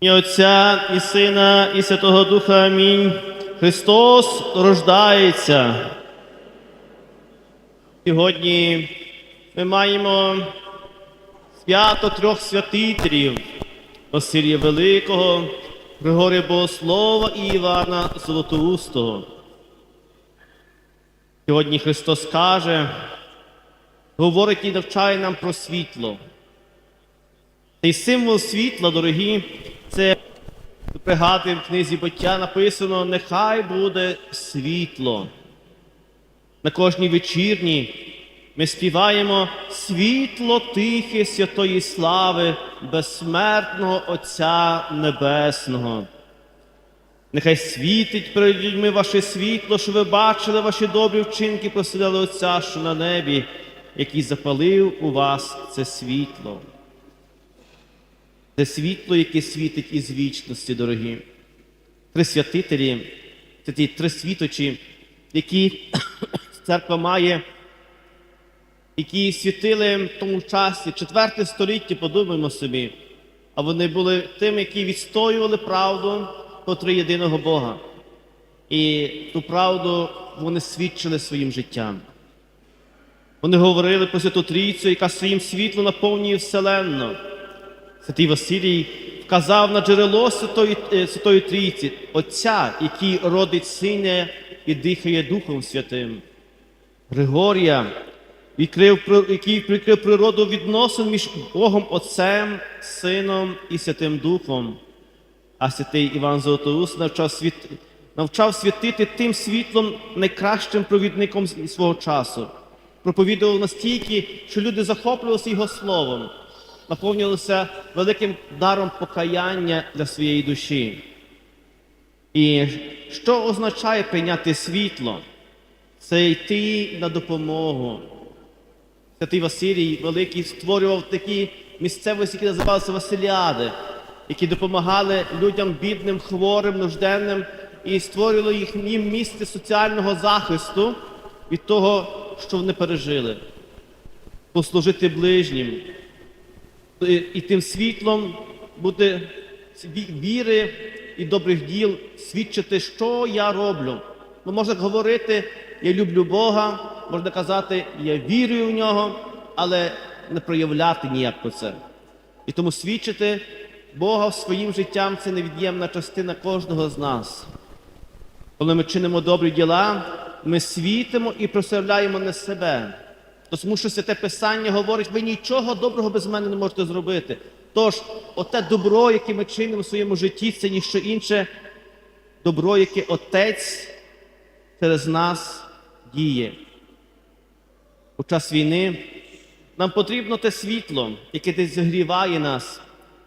І Отця, і Сина, і Святого Духа. Амінь. Христос рождається. Сьогодні ми маємо свято трьох святителів Василія Великого, Григорія Богослова і Івана Золотоустого. Сьогодні Христос каже, говорить і навчає нам про світло. Цей символ світла, дорогі, це пригадуємо в книзі буття написано: нехай буде світло. На кожній вечірні ми співаємо світло тихе святої слави, безсмертного Отця Небесного. Нехай світить перед людьми ваше світло, що ви бачили ваші добрі вчинки, прославляли Отця, що на небі, який запалив у вас це світло. Це світло, яке світить із вічності, дорогі. Три святителі, це ті три світочі, які церква має, які світили в тому часі, четверте століття, подумаємо собі, а вони були тими, які відстоювали правду про триєдиного Бога. І ту правду вони свідчили своїм життям. Вони говорили про Святу Трійцю, яка своїм світлом наповнює вселенну. Святий Василій вказав на джерело Святої, е, Святої Трійці, Отця, який родить синя і дихає Духом Святим. Григорія, який прикрив природу відносин між Богом Отцем, Сином і Святим Духом. А святий Іван Золотоуст навчав, світ... навчав світити тим світлом найкращим провідником свого часу. Проповідував настільки, що люди захоплювалися його словом, наповнювалися великим даром покаяння для своєї душі. І що означає прийняти світло? Це йти на допомогу. Святий Василій Великий створював такі місцевості, які називалися Василіади, які допомагали людям бідним, хворим, нужденним і створювали їм місце соціального захисту від того, що вони пережили, послужити ближнім і, тим світлом бути віри і добрих діл, свідчити, що я роблю. Ну, можна говорити, я люблю Бога, можна казати, я вірю в нього, але не проявляти ніяк про це. І тому свідчити Бога своїм життям це невід'ємна частина кожного з нас. Коли ми чинимо добрі діла, ми світимо і прославляємо не себе. Тому що святе Писання говорить, ви нічого доброго без мене не можете зробити. Тож, оте добро, яке ми чинимо в своєму житті, це ніщо інше, добро, яке Отець через нас діє. У час війни нам потрібно те світло, яке десь зігріває нас,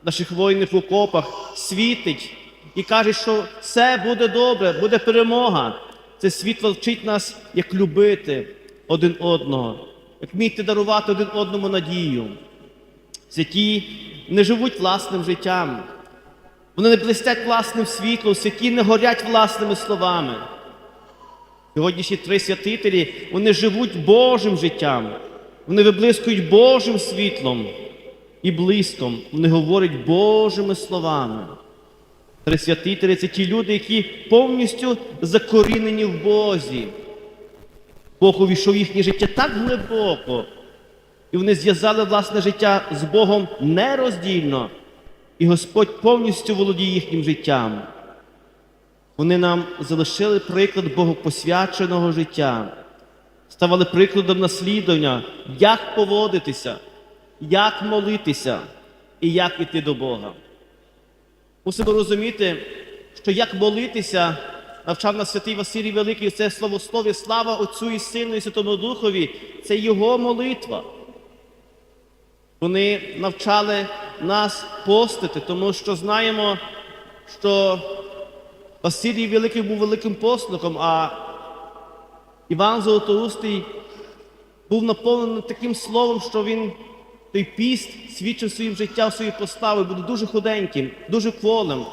наших воїнів в окопах, світить і каже, що все буде добре, буде перемога. Це світло вчить нас, як любити один одного, як вміти дарувати один одному надію. Святі не живуть власним життям, вони не блистять власним світлом, святі не горять власними словами. Сьогоднішні три святителі, вони живуть Божим життям, вони виблискують Божим світлом і блиском, вони говорять Божими словами. Три святителі це ті люди, які повністю закорінені в Бозі. Бог увійшов в їхнє життя так глибоко, і вони зв'язали власне життя з Богом нероздільно, і Господь повністю володіє їхнім життям. Вони нам залишили приклад богопосвяченого життя, ставали прикладом наслідування, як поводитися, як молитися і як іти до Бога. Мусимо розуміти, що як молитися, навчав нас святий Василій Великий, це словослов'я, слава Отцю і Сину і Святому Духові, це Його молитва. Вони навчали нас постити, тому що знаємо, що Василій Великий був великим постником, а Іван Золотоустий був наповнений таким словом, що він той піст свідчив своїм життям, своєю поставою, був дуже худеньким, дуже кволим.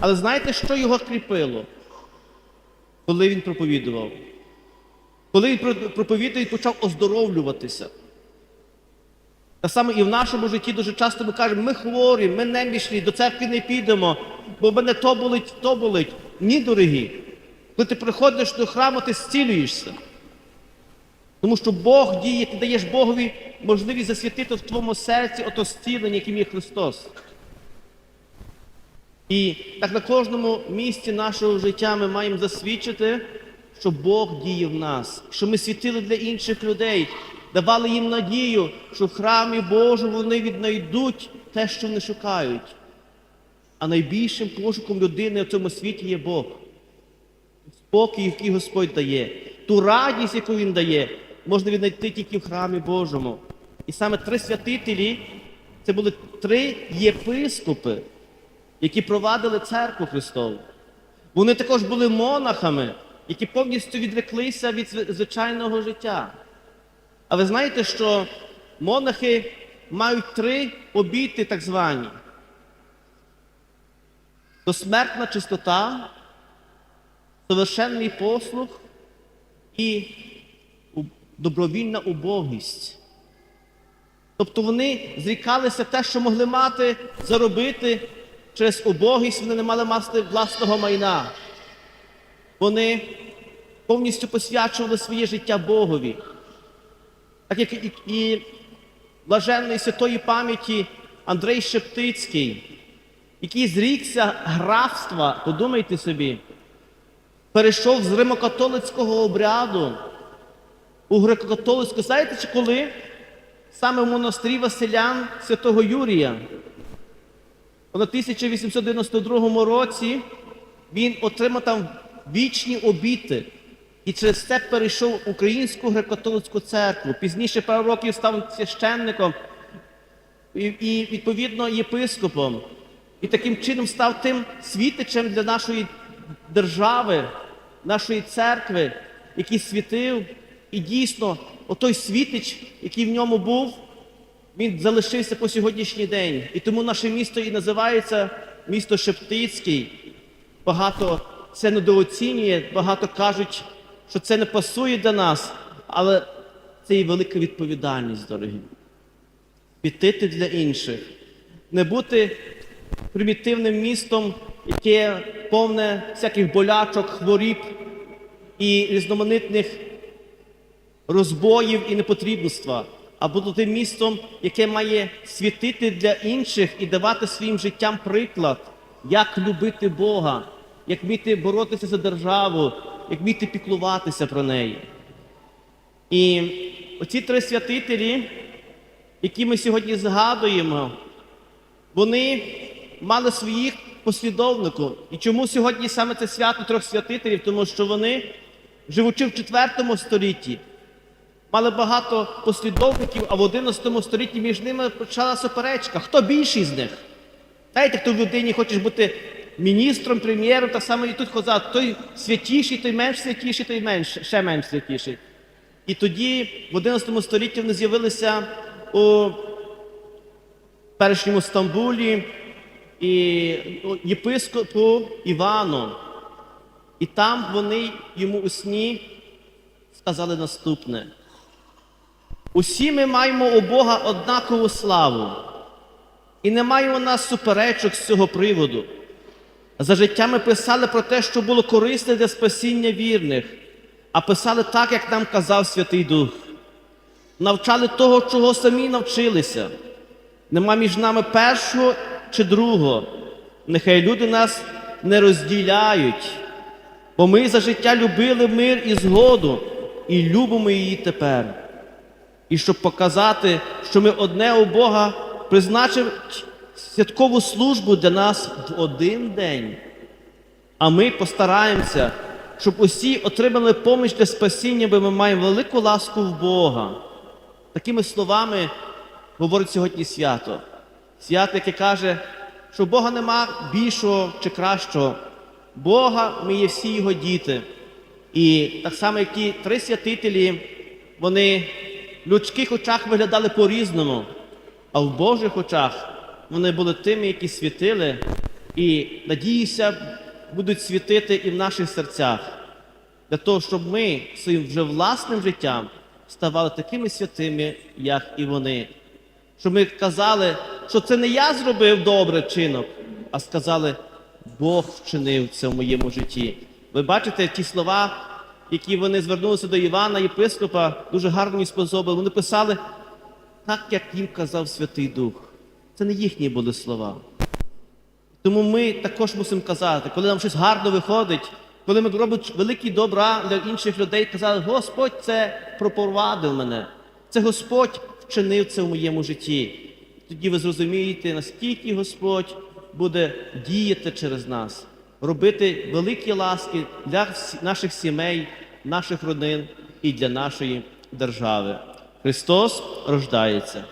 Але знаєте, що його кріпило? Коли він проповідував? Коли він про- проповідував, він почав оздоровлюватися. Так само і в нашому житті дуже часто ми кажемо, ми хворі, ми немічні, до церкви не підемо, бо в мене то болить, то болить. Ні, дорогі. Коли ти приходиш до храму, ти зцілюєшся. Тому що Бог діє, ти даєш Богові можливість засвятити в твоєму серці ото зцілення, яким є Христос. І так на кожному місці нашого життя ми маємо засвідчити, що Бог діє в нас, що ми світили для інших людей, давали їм надію, що в храмі Божому вони віднайдуть те, що вони шукають. А найбільшим пошуком людини в цьому світі є Бог. Спокій, який Господь дає, ту радість, яку Він дає, можна віднайти тільки в храмі Божому. І саме три святителі це були три єпископи, які провадили церкву Христову. Вони також були монахами, які повністю відреклися від звичайного життя. А ви знаєте, що монахи мають три обіти, так звані: досмертна чистота, совершенний послух і добровільна убогість. Тобто вони зрікалися те, що могли мати, заробити через убогість, вони не мали мати власного майна. Вони повністю посвячували своє життя Богові. Так як і, і блаженний святої пам'яті Андрей Шептицький, який зрікся графства, подумайте собі, перейшов з римокатолицького обряду у греко-католицьку. Знаєте, чи коли? Саме в монастирі Василян святого Юрія. У 1892 році він отримав там вічні обіти і через це перейшов в Українську греко-католицьку церкву. Пізніше пару років став священником і, і відповідно єпископом. І таким чином став тим світичем для нашої держави, нашої церкви, який світив. І дійсно, отой світич, який в ньому був, він залишився по сьогоднішній день. І тому наше місто і називається місто Шептицький. Багато це недооцінює, багато кажуть, що це не пасує для нас, але це і велика відповідальність, дорогі. Світити для інших, не бути примітивним містом, яке повне всяких болячок, хворіб і різноманітних розбоїв і непотрібства, а бути містом, яке має світити для інших і давати своїм життям приклад, як любити Бога, як вміти боротися за державу, як вміти піклуватися про неї. І оці три святителі, які ми сьогодні згадуємо, вони мали своїх послідовників. І чому сьогодні саме це свято трьох святителів? Тому що вони, живучи в IV столітті, мали багато послідовників, а в XI столітті між ними почала суперечка. Хто більший з них? Знаєте, хто в людині хочеш бути міністром, прем'єром, так само і тут казав, той святіший, той менш святіший, той менш, ще менш святіший. І тоді, в XI столітті, вони з'явилися у першньому Стамбулі і ну, єпископу Івану. І там вони йому у сні сказали наступне. Усі ми маємо у Бога однакову славу, і немає у нас суперечок з цього приводу. За життя ми писали про те, що було корисне для спасіння вірних, а писали так, як нам казав Святий Дух. Навчали того, чого самі навчилися. Нема між нами першого чи другого. Нехай люди нас не розділяють, бо ми за життя любили мир і згоду, і любимо її тепер. І щоб показати, що ми одне у Бога призначив святкову службу для нас в один день. А ми постараємося, щоб усі отримали поміч для спасіння, бо ми маємо велику ласку в Бога. Такими словами говорить сьогодні свято. Свято, яке каже, що Бога нема більшого чи кращого. Бога ми є всі його діти. І так само, як ті три святителі, вони людських очах виглядали по-різному, а в Божих очах вони були тими, які світили, і надіюся, будуть світити і в наших серцях, для того, щоб ми своїм вже власним життям ставали такими святими, як і вони, Щоб ми казали, що це не я зробив добре чинок, а сказали, Бог вчинив це в моєму житті. Ви бачите ті слова, які вони звернулися до Івана, єпископа, дуже гарні способи. Вони писали так, як їм казав Святий Дух. Це не їхні були слова. Тому ми також мусимо казати, коли нам щось гарно виходить, коли ми робимо великі добра для інших людей, казали, Господь це пропровадив мене, це Господь вчинив це в моєму житті. Тоді ви зрозумієте, наскільки Господь буде діяти через нас, робити великі ласки для наших сімей, наших родин і для нашої держави. Христос рождається.